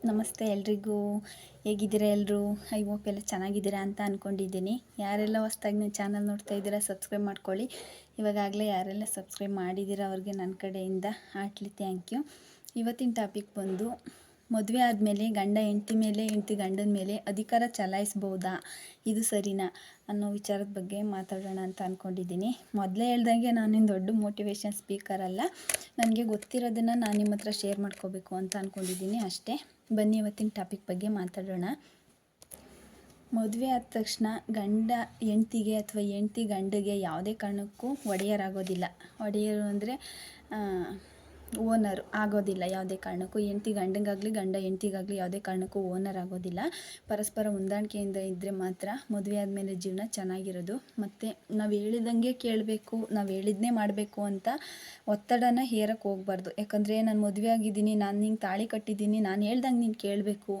ನಮಸ್ತೆ ಎಲ್ರಿಗೂ. ಹೇಗಿದ್ದೀರಾ ಎಲ್ಲರೂ ಐ ಹೋಪ್ ಎಲ್ಲ ಚೆನ್ನಾಗಿದ್ದೀರಾ ಅಂತ ಅಂದ್ಕೊಂಡಿದ್ದೀನಿ ಯಾರೆಲ್ಲ ಹೊಸ್ದಾಗಿ ನೀವು ಚಾನಲ್ ನೋಡ್ತಾ ಇದ್ದೀರಾ, ಸಬ್ಸ್ಕ್ರೈಬ್ ಮಾಡ್ಕೊಳ್ಳಿ. ಇವಾಗಾಗಲೇ ಯಾರೆಲ್ಲ ಸಬ್ಸ್ಕ್ರೈಬ್ ಮಾಡಿದ್ದೀರಾ ಅವ್ರಿಗೆ ನನ್ನ ಕಡೆಯಿಂದ ಆಟ್ಲಿ ಥ್ಯಾಂಕ್ ಯು. ಇವತ್ತಿನ ಟಾಪಿಕ್ ಬಂದು ಮದುವೆ ಆದಮೇಲೆ, ಗಂಡ ಹೆಂಡ್ತಿ ಮೇಲೆ, ಹೆಂಡ್ತಿ ಗಂಡನ ಮೇಲೆ ಅಧಿಕಾರ ಚಲಾಯಿಸ್ಬೋದಾ? ಇದು ಸರಿನಾ? ಅನ್ನೋ ವಿಚಾರದ ಬಗ್ಗೆ ಮಾತಾಡೋಣ ಅಂತ ಅಂದ್ಕೊಂಡಿದ್ದೀನಿ ಮೊದಲೇ ಹೇಳ್ದಂಗೆ ನಾನೇನು ದೊಡ್ಡ ಮೋಟಿವೇಶನ್ ಸ್ಪೀಕರ್ ಅಲ್ಲ. ನನಗೆ ಗೊತ್ತಿರೋದನ್ನು ನಾನು ನಿಮ್ಮ ಹತ್ರ ಶೇರ್ ಮಾಡ್ಕೋಬೇಕು ಅಂತ ಅಂದ್ಕೊಂಡಿದ್ದೀನಿ ಅಷ್ಟೇ. ಬನ್ನಿ ಇವತ್ತಿನ ಟಾಪಿಕ್ ಬಗ್ಗೆ ಮಾತಾಡೋಣ. ಮದುವೆ ಆದ ತಕ್ಷಣ ಗಂಡ ಹೆಂಡ್ತಿಗೆ ಅಥವಾ ಹೆಂಡ್ತಿ ಗಂಡಿಗೆ ಯಾವುದೇ ಕಾರಣಕ್ಕೂ ಒಡೆಯರಾಗೋದಿಲ್ಲ. ಒಡೆಯರು ಅಂದರೆ ಓನರ್ ಆಗೋದಿಲ್ಲ ಯಾವುದೇ ಕಾರಣಕ್ಕೂ. ಹೆಂಡ್ತಿ ಗಂಡಂಗಾಗಲಿ, ಗಂಡ ಹೆಂಡ್ತಿಗಾಗಲಿ ಯಾವುದೇ ಕಾರಣಕ್ಕೂ ಓನರ್ ಆಗೋದಿಲ್ಲ. ಪರಸ್ಪರ ಹೊಂದಾಣಿಕೆಯಿಂದ ಇದ್ದರೆ ಮಾತ್ರ ಮದುವೆ ಆದಮೇಲೆ ಜೀವನ ಚೆನ್ನಾಗಿರೋದು. ಮತ್ತು ನಾವು ಹೇಳಿದಂಗೆ ಕೇಳಬೇಕು, ನಾವು ಹೇಳಿದ್ನೇ ಮಾಡಬೇಕು ಅಂತ ಒತ್ತಡನ ಹೇರಕ್ಕೆ ಹೋಗ್ಬಾರ್ದು. ಯಾಕಂದರೆ ನಾನು ಮದುವೆ ಆಗಿದ್ದೀನಿ, ನಾನು ನಿಂಗೆ ತಾಳಿ ಕಟ್ಟಿದ್ದೀನಿ, ನಾನು ಹೇಳ್ದಂಗೆ ನೀನು ಕೇಳಬೇಕು.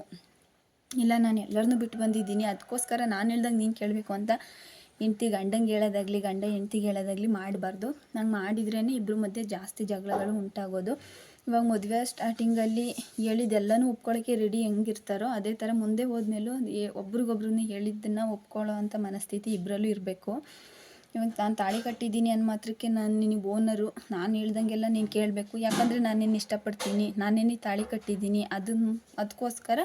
ಇಲ್ಲ, ನಾನು ಎಲ್ಲರನ್ನೂ ಬಿಟ್ಟು ಬಂದಿದ್ದೀನಿ ಅದಕ್ಕೋಸ್ಕರ ನಾನು ಹೇಳ್ದಂಗೆ ನೀನು ಕೇಳಬೇಕು ಅಂತ ಹೆಂಡ್ತಿ ಗಂಡಂಗೆ ಹೇಳೋದಾಗಲಿ, ಗಂಡ ಹೆಂಡ್ತಿಗೆ ಹೇಳೋದಾಗಲಿ ಮಾಡಬಾರ್ದು. ನಂಗೆ ಮಾಡಿದ್ರೇ ಇಬ್ಬರ ಮಧ್ಯೆ ಜಾಸ್ತಿ ಜಗಳಗಳು ಉಂಟಾಗೋದು. ಇವಾಗ ಮದುವೆ ಸ್ಟಾರ್ಟಿಂಗಲ್ಲಿ ಹೇಳಿದ್ದೆಲ್ಲನೂ ಒಪ್ಕೊಳ್ಳೋಕ್ಕೆ ರೆಡಿ ಹೆಂಗಿರ್ತಾರೋ ಅದೇ ಥರ ಮುಂದೆ ಹೋದ್ಮೇಲೂ ಒಬ್ರಿಗೊಬ್ರನ್ನ ಹೇಳಿದ್ದನ್ನು ಒಪ್ಕೊಳ್ಳೋ ಅಂಥ ಮನಸ್ಥಿತಿ ಇಬ್ಬರಲ್ಲೂ ಇರಬೇಕು. ಇವಾಗ ನಾನು ತಾಳಿ ಕಟ್ಟಿದ್ದೀನಿ ಅನ್ನೋ ಮಾತ್ರಕ್ಕೆ ನಾನು ನಿನಗೆ ಓನರು ನಾನು ಹೇಳ್ದಂಗೆಲ್ಲ ನೀನು ಕೇಳಬೇಕು. ಯಾಕಂದರೆ ನಾನು ನಿನ್ನ ಇಷ್ಟಪಡ್ತೀನಿ. ನಾನೇನಿ ತಾಳಿ ಕಟ್ಟಿದ್ದೀನಿ. ಅದನ್ನು ಅದಕ್ಕೋಸ್ಕರ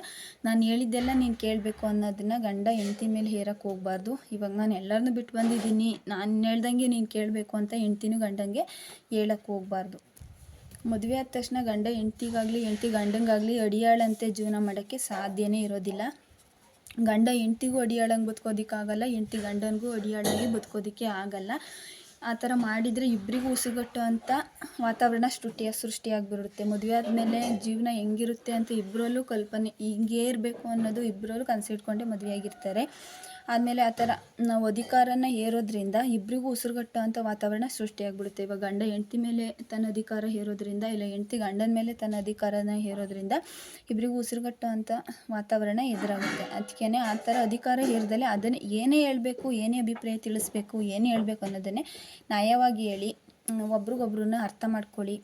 ನಾನು ಹೇಳಿದ್ದೆಲ್ಲ ನೀನು ಕೇಳಬೇಕು ಅನ್ನೋದನ್ನು ಗಂಡ ಹೆಂಡತಿ ಮೇಲೆ ಹೇರಕ್ಕೆ ಹೋಗ್ಬಾರ್ದು. ಇವಾಗ ನಾನು ಎಲ್ಲರನ್ನೂ ಬಿಟ್ಟು ಬಂದಿದ್ದೀನಿ. ನಾನು ಹೇಳ್ದಂಗೆ ನೀನು ಕೇಳಬೇಕು ಅಂತ ಹೆಂಡ್ತಿನೂ ಗಂಡಂಗೆ ಹೇಳಕ್ಕೆ ಹೋಗಬಾರ್ದು. ಮದುವೆ ಆದ ತಕ್ಷಣ ಗಂಡ ಹೆಂಡ್ತಿಗಾಗಲಿ, ಹೆಂಡ್ತಿ ಗಂಡಂಗಾಗಲಿ ಅಡಿಯಾಳಂತೆ ಜೀವನ ಮಾಡೋಕ್ಕೆ ಸಾಧ್ಯವೇ ಇರೋದಿಲ್ಲ. ಗಂಡ ಹೆಂಡ್ತಿಗೂ ಅಡಿಯಾಳಂಗೆ ಬದುಕೋದಕ್ಕಾಗಲ್ಲ, ಹೆಂಡ್ತಿ ಗಂಡನಿಗೂ ಹೊಡಿಯೋಳಂಗೆ ಬದ್ಕೋದಕ್ಕೆ ಆಗಲ್ಲ. ಆ ಥರ ಮಾಡಿದರೆ ಇಬ್ಬರಿಗೂ ಉಸಿಗಟ್ಟುವಂಥ ವಾತಾವರಣ ಸೃಷ್ಟಿಯ ಸೃಷ್ಟಿಯಾಗಿಬಿಡುತ್ತೆ ಮದುವೆ ಆದಮೇಲೆ ಜೀವನ ಹೆಂಗಿರುತ್ತೆ ಅಂತ ಇಬ್ಬರಲ್ಲೂ ಕಲ್ಪನೆ, ಹಿಂಗೇ ಇರಬೇಕು ಅನ್ನೋದು ಇಬ್ಬರಲ್ಲೂ ಮದುವೆ ಮದುವೆಯಾಗಿರ್ತಾರೆ ಆದಮೇಲೆ ಆ ಥರ ನಾವು ಅಧಿಕಾರನ ಏರೋದ್ರಿಂದ ಇಬ್ಬರಿಗೂ ಉಸಿರುಗಟ್ಟುವಂಥ ವಾತಾವರಣ ಸೃಷ್ಟಿಯಾಗ್ಬಿಡುತ್ತೆ. ಇವಾಗ ಗಂಡ ಹೆಂಡತಿ ಮೇಲೆ ತನ್ನ ಅಧಿಕಾರ ಹೇರೋದ್ರಿಂದ ಇಲ್ಲ ಹೆಂಡ್ತಿ ಗಂಡನ ಮೇಲೆ ತನ್ನ ಅಧಿಕಾರನ ಹೇರೋದ್ರಿಂದ ಇಬ್ಬರಿಗೂ ಉಸಿರುಗಟ್ಟುವಂಥ ವಾತಾವರಣ ಎದುರಾಗುತ್ತೆ. ಅದಕ್ಕೇ ಆ ಥರ ಅಧಿಕಾರ ಹೇರಿದಲ್ಲಿ ಅದನ್ನು ಏನೇ ಹೇಳಬೇಕು, ಏನೇ ಅಭಿಪ್ರಾಯ ತಿಳಿಸ್ಬೇಕು, ಏನೇ ಹೇಳಬೇಕು ಅನ್ನೋದನ್ನೇ ನ್ಯಾಯವಾಗಿ ಹೇಳಿ, ಒಬ್ರಿಗೊಬ್ರನ್ನ ಅರ್ಥ ಮಾಡ್ಕೊಳ್ಳಿ.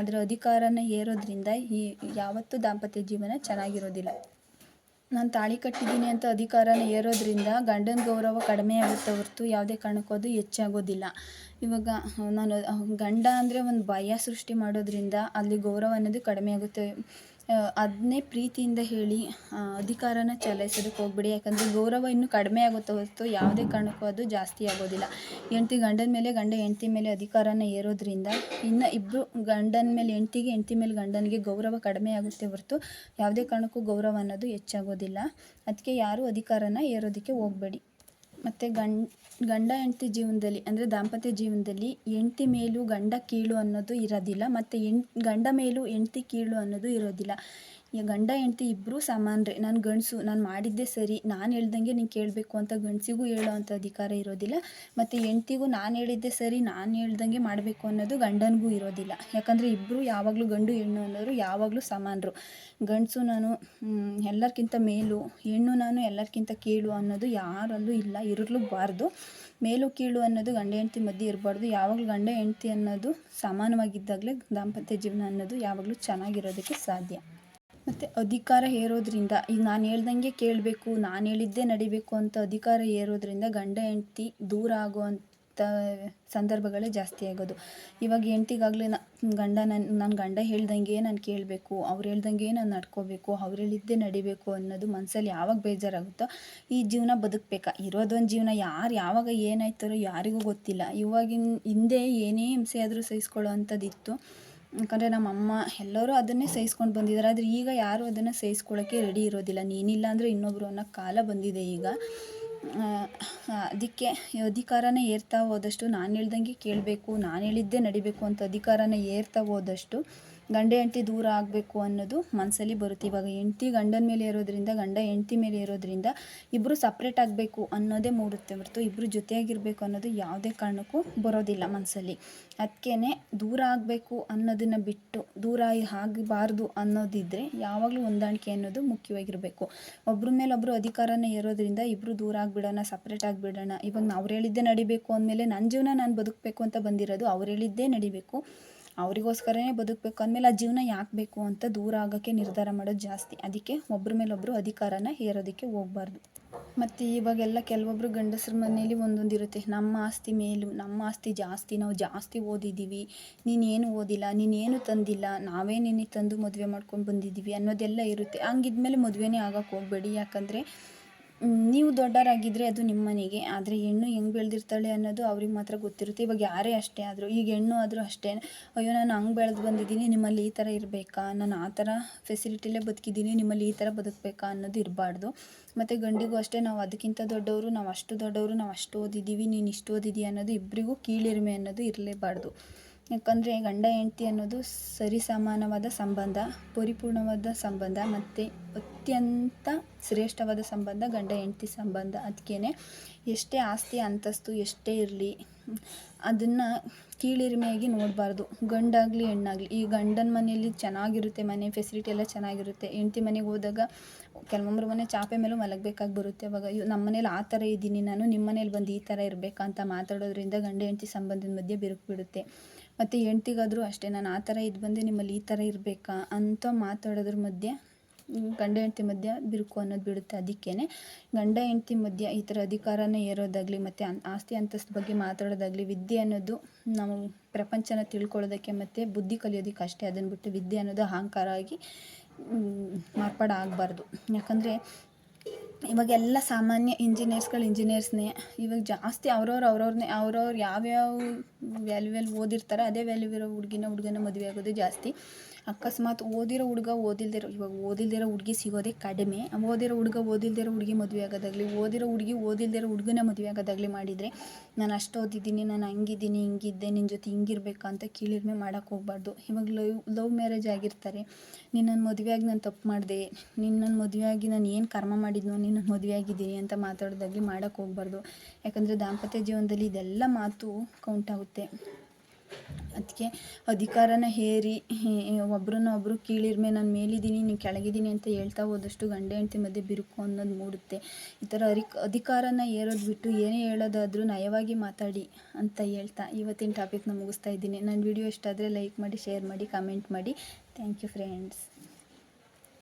ಅದರ ಅಧಿಕಾರನ ಏರೋದ್ರಿಂದ ಈ ಯಾವತ್ತೂ ದಾಂಪತ್ಯ ಜೀವನ ಚೆನ್ನಾಗಿರೋದಿಲ್ಲ. ನಾನು ತಾಳಿ ಕಟ್ಟಿದ್ದೀನಿ ಅಂತ ಅಧಿಕಾರನ ಏರೋದ್ರಿಂದ ಗಂಡನ ಗೌರವ ಕಡಿಮೆ ಆಗುತ್ತೆ ಹೊರತು ಯಾವುದೇ ಕಾರಣಕ್ಕೂ ಅದು ಹೆಚ್ಚಾಗೋದಿಲ್ಲ. ಇವಾಗ ನಾನು ಗಂಡ ಅಂದರೆ ಒಂದು ಭಯ ಸೃಷ್ಟಿ ಮಾಡೋದ್ರಿಂದ ಅಲ್ಲಿ ಗೌರವ ಅನ್ನೋದು ಕಡಿಮೆ ಆಗುತ್ತೆ ಅದನ್ನೇ ಪ್ರೀತಿಯಿಂದ ಹೇಳಿ ಅಧಿಕಾರನ ಚಲಾಯಿಸೋದಕ್ಕೆ ಹೋಗ್ಬಿಡಿ. ಯಾಕಂದರೆ ಗೌರವ ಇನ್ನೂ ಕಡಿಮೆ ಆಗುತ್ತೆ ಹೊರತು ಯಾವುದೇ ಕಾರಣಕ್ಕೂ ಅದು ಜಾಸ್ತಿ ಆಗೋದಿಲ್ಲ. ಹೆಂಡ್ತಿ ಗಂಡನ ಮೇಲೆ, ಗಂಡ ಹೆಂಡ್ತಿ ಮೇಲೆ ಅಧಿಕಾರನ ಏರೋದ್ರಿಂದ ಇನ್ನು ಇಬ್ಬರು ಗಂಡನ ಮೇಲೆ, ಹೆಂಡ್ತಿಗೆ ಹೆಂಡತಿ ಮೇಲೆ, ಗಂಡನಿಗೆ ಗೌರವ ಕಡಿಮೆ ಆಗುತ್ತೆ ಹೊರತು ಯಾವುದೇ ಕಾರಣಕ್ಕೂ ಗೌರವ ಅನ್ನೋದು ಹೆಚ್ಚಾಗೋದಿಲ್ಲ. ಅದಕ್ಕೆ ಯಾರೂ ಅಧಿಕಾರನ ಏರೋದಕ್ಕೆ ಹೋಗಬೇಡಿ. ಮತ್ತು ಗಂಡ ಗಂಡ ಹೆಂಡತಿ ಜೀವನದಲ್ಲಿ, ಅಂದರೆ ದಾಂಪತ್ಯ ಜೀವನದಲ್ಲಿ ಹೆಂಡ್ತಿ ಮೇಲೂ ಗಂಡ ಕೀಳು ಅನ್ನೋದು ಇರೋದಿಲ್ಲ, ಮತ್ತು ಹೆಣ್, ಗಂಡ ಮೇಲೂ ಹೆಂಡ್ತಿ ಕೀಳು ಅನ್ನೋದು ಇರೋದಿಲ್ಲ. ಈ ಗಂಡ ಹೆಂಡತಿ ಇಬ್ಬರೂ ಸಮಾನರೇ. ನಾನು ಗಂಡಸು, ನಾನು ಮಾಡಿದ್ದೇ ಸರಿ. ನಾನು ಹೇಳ್ದಂಗೆ ನೀನು ಕೇಳಬೇಕು ಅಂತ ಗಂಡಸಿಗೂ ಹೇಳೋ ಅಂಥ ಅಧಿಕಾರ ಇರೋದಿಲ್ಲ. ಮತ್ತು ಹೆಂಡ್ತಿಗೂ ನಾನು ಹೇಳಿದ್ದೆ ಸರಿ, ನಾನು ಹೇಳ್ದಂಗೆ ಮಾಡಬೇಕು ಅನ್ನೋದು ಗಂಡನಿಗೂ ಇರೋದಿಲ್ಲ. ಯಾಕಂದರೆ ಇಬ್ಬರು ಯಾವಾಗಲೂ ಗಂಡು, ಹೆಣ್ಣು ಅನ್ನೋರು ಯಾವಾಗಲೂ ಸಮಾನರು. ಗಂಡಸು ನಾನು ಎಲ್ಲರಿಗಿಂತ ಮೇಲು, ಹೆಣ್ಣು ನಾನು ಎಲ್ಲರಿಗಿಂತ ಕೀಳು ಅನ್ನೋದು ಯಾರಲ್ಲೂ ಇಲ್ಲ, ಇರಲೂಬಾರ್ದು. ಮೇಲು, ಕೀಳು ಅನ್ನೋದು ಗಂಡ, ಹೆಂಡತಿ ಮಧ್ಯೆ ಇರಬಾರ್ದು. ಯಾವಾಗಲೂ ಗಂಡ, ಹೆಂಡತಿ ಅನ್ನೋದು ಸಮಾನವಾಗಿದ್ದಾಗಲೇ ದಾಂಪತ್ಯ ಜೀವನ ಅನ್ನೋದು ಯಾವಾಗಲೂ ಚೆನ್ನಾಗಿರೋದಕ್ಕೆ ಸಾಧ್ಯ. ಮತ್ತು ಅಧಿಕಾರ ಹೇರೋದ್ರಿಂದ ಈಗ ನಾನು ಹೇಳ್ದಂಗೆ ಕೇಳಬೇಕು, ನಾನು ಹೇಳಿದ್ದೇ ನಡಿಬೇಕು ಅಂತ ಅಧಿಕಾರ ಏರೋದ್ರಿಂದ ಗಂಡ, ಹೆಂಡತಿ ದೂರ ಆಗುವಂಥ ಸಂದರ್ಭಗಳೇ ಜಾಸ್ತಿ ಆಗೋದು. ಇವಾಗ ಹೆಂಡ್ತಿಗಾಗಲಿ ಗಂಡ ನನ್ನ ನನ್ನ ಗಂಡ ಹೇಳ್ದಂಗೆ ನಾನು ಕೇಳಬೇಕು, ಅವ್ರು ಹೇಳ್ದಂಗೆ ನಾನು ನಡ್ಕೋಬೇಕು, ಅವ್ರು ಹೇಳಿದ್ದೇ ನಡಿಬೇಕು ಅನ್ನೋದು ಮನಸ್ಸಲ್ಲಿ ಯಾವಾಗ ಬೇಜಾರಾಗುತ್ತೋ, ಈ ಜೀವನ ಬದುಕಬೇಕಾ? ಇರೋದೊಂದು ಜೀವನ ಯಾರು ಯಾವಾಗ ಏನಾಯ್ತಾರೋ ಯಾರಿಗೂ ಗೊತ್ತಿಲ್ಲ. ಇವಾಗಿನ ಹಿಂದೆ ಏನೇ ಹಿಂಸೆ ಆದರೂ ಸಹಿಸ್ಕೊಳ್ಳೋ ಅಂಥದ್ದಿತ್ತು. ಯಾಕಂದರೆ ನಮ್ಮಮ್ಮ ಎಲ್ಲರೂ ಅದನ್ನೇ ಸಹಿಸ್ಕೊಂಡು ಬಂದಿದ್ದಾರೆ. ಆದರೆ ಈಗ ಯಾರೂ ಅದನ್ನು ಸಹಿಸ್ಕೊಳ್ಳೋಕ್ಕೆ ರೆಡಿ ಇರೋದಿಲ್ಲ. ನೀನಿಲ್ಲ ಅಂದರೆ ಇನ್ನೊಬ್ಬರು ಅನ್ನೋ ಕಾಲ ಬಂದಿದೆ ಈಗ. ಅದಕ್ಕೆ ಅಧಿಕಾರನ ಏರ್ತಾ ಹೋದಷ್ಟು ನಾನು ಹೇಳ್ದಂಗೆ ಕೇಳಬೇಕು, ನಾನು ಹೇಳಿದ್ದೇ ನಡಿಬೇಕು ಅಂತ ಅಧಿಕಾರನ ಏರ್ತಾ ಹೋದಷ್ಟು ಗಂಡ ಹೆಂಡತಿ ದೂರ ಆಗಬೇಕು ಅನ್ನೋದು ಮನಸ್ಸಲ್ಲಿ ಬರುತ್ತೆ. ಇವಾಗ ಹೆಂಡತಿ ಗಂಡನ ಮೇಲೆ ಇರೋದ್ರಿಂದ, ಗಂಡ ಹೆಂಡತಿ ಮೇಲೆ ಇರೋದ್ರಿಂದ ಇಬ್ಬರು ಸಪ್ರೇಟ್ ಆಗಬೇಕು ಅನ್ನೋದೇ ಮೂಡುತ್ತೆ ಹೊರತು ಇಬ್ಬರು ಜೊತೆಯಾಗಿರಬೇಕು ಅನ್ನೋದು ಯಾವುದೇ ಕಾರಣಕ್ಕೂ ಬರೋದಿಲ್ಲ ಮನಸ್ಸಲ್ಲಿ ಅದಕ್ಕೇ ದೂರ ಆಗಬೇಕು ಅನ್ನೋದನ್ನು ಬಿಟ್ಟು ದೂರ ಆಗಬಾರ್ದು ಅನ್ನೋದಿದ್ದರೆ ಯಾವಾಗಲೂ ಹೊಂದಾಣಿಕೆ ಅನ್ನೋದು ಮುಖ್ಯವಾಗಿರಬೇಕು. ಒಬ್ಬರ ಮೇಲೆ ಒಬ್ಬರು ಅಧಿಕಾರನ ಇರೋದ್ರಿಂದ ಇಬ್ಬರು ದೂರ ಆಗಿಬಿಡೋಣ ಸಪ್ರೇಟ್ ಆಗಿಬಿಡೋಣ. ಇವಾಗ ಅವ್ರು ಹೇಳಿದ್ದೇ ನಡಿಬೇಕು ಅಂದಮೇಲೆ ನನ್ನ ಜೀವನ ನಾನು ಬದುಕಬೇಕು ಅಂತ ಬಂದಿರೋದು ಅವ್ರು ಹೇಳಿದ್ದೇ ನಡಿಬೇಕು. ಅವರಿಗೋಸ್ಕರನೇ ಬದುಕಬೇಕು. ಅಂದಮೇಲೆ ಆ ಜೀವನ ಯಾಕೆ ಬೇಕು ಅಂತ ದೂರ ಆಗೋಕ್ಕೆ ನಿರ್ಧಾರ ಮಾಡೋದು ಜಾಸ್ತಿ. ಅದಕ್ಕೆ ಒಬ್ಬರ ಮೇಲೊಬ್ಬರು ಅಧಿಕಾರನ ಹೇರೋದಕ್ಕೆ ಹೋಗ್ಬಾರ್ದು. ಮತ್ತು ಇವಾಗೆಲ್ಲ ಕೆಲವೊಬ್ಬರು ಗಂಡಸ್ರ ಮನೇಲಿ ಒಂದೊಂದು ಇರುತ್ತೆ ನಮ್ಮ ಆಸ್ತಿ ಮೇಲು, ನಮ್ಮ ಆಸ್ತಿ ಜಾಸ್ತಿ, ನಾವು ಜಾಸ್ತಿ ಓದಿದ್ದೀವಿ ನೀನೇನು ಓದಿಲ್ಲ, ನೀನೇನು ತಂದಿಲ್ಲ, ನಾವೇ ನಿನಗೆ ತಂದು ಮದುವೆ ಮಾಡ್ಕೊಂಡು ಬಂದಿದ್ದೀವಿ ಅನ್ನೋದೆಲ್ಲ ಇರುತ್ತೆ. ಹಂಗಿದ್ಮೇಲೆ ಮದುವೆನೇ ಆಗೋಕ್ಕೆ ಹೋಗಬೇಡಿ. ಯಾಕಂದರೆ ನೀವು ದೊಡ್ಡವರಾಗಿದ್ದರೆ ಅದು ನಿಮ್ಮ ಮನೆಗೆ ಆದರೆ ಹೆಣ್ಣು ಹೆಂಗೆ ಬೆಳೆದಿರ್ತಾಳೆ ಅನ್ನೋದು ಅವ್ರಿಗೆ ಮಾತ್ರ ಗೊತ್ತಿರುತ್ತೆ. ಇವಾಗ ಯಾರೇ ಅಷ್ಟೇ ಆದರೂ, ಈಗ ಹೆಣ್ಣು ಆದರೂ ಅಷ್ಟೇ, ಅಯ್ಯೋ ನಾನು ಹಂಗೆ ಬೆಳೆದು ಬಂದಿದ್ದೀನಿ, ನಿಮ್ಮಲ್ಲಿ ಈ ಥರ ಇರಬೇಕಾ? ನಾನು ಆ ಥರ ಫೆಸಿಲಿಟಿಲೇ ಬದುಕಿದ್ದೀನಿ, ನಿಮ್ಮಲ್ಲಿ ಈ ಥರ ಬದುಕಬೇಕಾ ಅನ್ನೋದು ಇರಬಾರ್ದು. ಮತ್ತು ಗಂಡಿಗೂ ಅಷ್ಟೇ, ನಾವು ಅದಕ್ಕಿಂತ ದೊಡ್ಡವರು, ನಾವು ಅಷ್ಟು ದೊಡ್ಡವರು, ನಾವು ಅಷ್ಟು ಓದಿದ್ದೀವಿ, ನೀನು ಇಷ್ಟು ಓದಿದ್ದೀಯ ಅನ್ನೋದು ಇಬ್ಬರಿಗೂ ಕೀಳಿರಿಮೆ ಅನ್ನೋದು ಇರಲೇಬಾರ್ದು. ಯಾಕಂದರೆ ಗಂಡ ಹೆಂಡ್ತಿ ಅನ್ನೋದು ಸರಿಸಮಾನವಾದ ಸಂಬಂಧ, ಪರಿಪೂರ್ಣವಾದ ಸಂಬಂಧ ಮತ್ತು ಅತ್ಯಂತ ಶ್ರೇಷ್ಠವಾದ ಸಂಬಂಧ ಗಂಡ ಹೆಂಡ್ತಿ ಸಂಬಂಧ. ಅದಕ್ಕೇ ಎಷ್ಟೇ ಆಸ್ತಿ, ಅಂತಸ್ತು ಎಷ್ಟೇ ಇರಲಿ, ಅದನ್ನು ಕೀಳಿರಿಮೆಯಾಗಿ ನೋಡಬಾರ್ದು. ಗಂಡಾಗಲಿ ಹೆಣ್ಣಾಗಲಿ. ಈ ಗಂಡನ ಮನೆಯಲ್ಲಿ ಚೆನ್ನಾಗಿರುತ್ತೆ ಮನೆ ಫೆಸಿಲಿಟಿ ಎಲ್ಲ ಚೆನ್ನಾಗಿರುತ್ತೆ. ಹೆಂಡ್ತಿ ಮನೆಗೆ ಹೋದಾಗ ಕೆಲವೊಬ್ಬರ ಮನೆ ಚಾಪೆ ಮೇಲೂ ಮಲಗಬೇಕಾಗಿ ಬರುತ್ತೆ. ಅವಾಗ ಅಯ್ಯೋ ನಮ್ಮ ಮನೇಲಿ ಆ ಥರ ಇದ್ದೀನಿ ನಾನು ನಿಮ್ಮ ಮನೇಲಿ ಬಂದು ಈ ಥರ ಇರಬೇಕಾ ಅಂತ ಮಾತಾಡೋದ್ರಿಂದ ಗಂಡ ಹೆಂಡತಿ ಸಂಬಂಧದ ಮಧ್ಯೆ ಬಿರುಕು ಬಿಡುತ್ತೆ. ಮತ್ತು ಹೆಂಡ್ತಿಗಾದರೂ ಅಷ್ಟೇ, ನಾನು ಆ ಥರ ಇದು ಬಂದೆ ನಿಮ್ಮಲ್ಲಿ ಈ ಥರ ಇರಬೇಕಾ ಅಂತ ಮಾತಾಡೋದ್ರ ಮಧ್ಯೆ ಗಂಡ ಹೆಂಡತಿ ಮಧ್ಯ ಬಿರುಕು ಅನ್ನೋದು ಬಿಡುತ್ತೆ ಅದಕ್ಕೇ ಗಂಡ ಹೆಂಡತಿ ಮಧ್ಯ ಈ ಥರ ಅಧಿಕಾರನೇ ಏರೋದಾಗಲಿ ಮತ್ತು ಆಸ್ತಿ ಅಂತಸ್ತು ಬಗ್ಗೆ ಮಾತಾಡೋದಾಗಲಿ, ವಿದ್ಯೆ ಅನ್ನೋದು ನಾವು ಪ್ರಪಂಚನ ತಿಳ್ಕೊಳ್ಳೋದಕ್ಕೆ ಮತ್ತು ಬುದ್ಧಿ ಕಲಿಯೋದಕ್ಕೆ ಅಷ್ಟೇ ಅದನ್ನು ಬಿಟ್ಟು ವಿದ್ಯೆ ಅನ್ನೋದು ಅಹಂಕಾರ ಆಗಿ ಮಾರ್ಪಾಡು ಆಗಬಾರ್ದು. ಯಾಕಂದರೆ ಇವಾಗೆಲ್ಲ ಸಾಮಾನ್ಯ ಇಂಜಿನಿಯರ್ಸ್ಗಳು ಇಂಜಿನಿಯರ್ಸ್ನೇ, ಇವಾಗ ಜಾಸ್ತಿ ಅವ್ರವ್ರು ಅವ್ರವ್ರನ್ನೇ ಅವ್ರವ್ರು ಯಾವ್ಯಾವ ವ್ಯಾಲ್ಯೂವಲ್ಲಿ ಓದಿರ್ತಾರೆ ಅದೇ ವ್ಯಾಲ್ಯೂ ಇರೋ ಹುಡುಗಿನ ಹುಡುಗನ ಮದುವೆ ಆಗೋದು ಜಾಸ್ತಿ. ಅಕಸ್ಮಾತ್ ಓದಿರೋ ಹುಡುಗ ಓದಿಲ್ದಿರೋ ಇವಾಗ ಓದಿಲ್ದಿರೋ ಹುಡುಗಿ ಸಿಗೋದೇ ಕಡಿಮೆ. ಓದಿರೋ ಹುಡುಗ ಓದಿಲ್ದಿರೋ ಹುಡುಗಿ ಮದುವೆ ಆಗೋದಾಗಲಿ, ಓದಿರೋ ಹುಡುಗಿ ಓದಿಲ್ದಿರೋ ಹುಡುಗನ ಮದುವೆ ಆಗೋದಾಗಲಿ ಮಾಡಿದರೆ ನಾನು ಅಷ್ಟು ಓದಿದ್ದೀನಿ, ನಾನು ಹಂಗಿದ್ದೀನಿ, ಹಿಂಗಿದ್ದೆ ನಿನ್ನ ಜೊತೆ ಹಿಂಗಿರ್ಬೇಕು ಅಂತ ಕೀಳಿರ್ಮೆ ಮಾಡೋಕ್ಕೆ ಹೋಗ್ಬಾರ್ದು. ಇವಾಗ ಲವ್ ಲವ್ ಮ್ಯಾರೇಜ್ ಆಗಿರ್ತಾರೆ. ನಿನ್ನನ್ನು ಮದುವೆಯಾಗಿ ನಾನು ತಪ್ಪು ಮಾಡಿದೆ. ನಿನ್ನನ್ನು ಮದುವೆಯಾಗಿ ನಾನು ಏನು ಕರ್ಮ ಮಾಡಿದ್ನೋ ನಿನ್ನನ್ನು ಮದುವೆಯಾಗಿದ್ದೀನಿ ಅಂತ ಮಾತಾಡೋದಾಗಲಿ ಮಾಡೋಕ್ಕೆ ಹೋಗ್ಬಾರ್ದು. ಯಾಕಂದರೆ ದಾಂಪತ್ಯ ಜೀವನದಲ್ಲಿ ಇದೆಲ್ಲ ಮಾತು ಕೌಂಟ್ ಆಗುತ್ತೆ. ಅದಕ್ಕೆ ಅಧಿಕಾರನ ಹೇರಿ ಒಬ್ರನ್ನ ಒಬ್ಬರು ಕೀಳಿರ್ಮೆ, ನಾನು ಮೇಲಿದ್ದೀನಿ, ನೀನು ಕೆಳಗಿದ್ದೀನಿ ಅಂತ ಹೇಳ್ತಾ ಹೋದಷ್ಟು ಗಂಡ ಹೆಂಡತಿ ಮಧ್ಯೆ ಬಿರುಕು ಅನ್ನೋದು ಮೂಡುತ್ತೆ. ಈ ಥರ ಅರಿಕ್ ಅಧಿಕಾರನ ಏರೋದು ಬಿಟ್ಟು ಏನೇ ಹೇಳೋದಾದರೂ ನಯವಾಗಿ ಮಾತಾಡಿ ಅಂತ ಹೇಳ್ತಾ ಇವತ್ತಿನ ಟಾಪಿಕ್ನ ಮುಗಿಸ್ತಾ ಇದ್ದೀನಿ. ನನ್ನ ವಿಡಿಯೋ ಇಷ್ಟ ಆದರೆ ಲೈಕ್ ಮಾಡಿ ಶೇರ್ ಮಾಡಿ ಕಮೆಂಟ್ ಮಾಡಿ. Thank you friends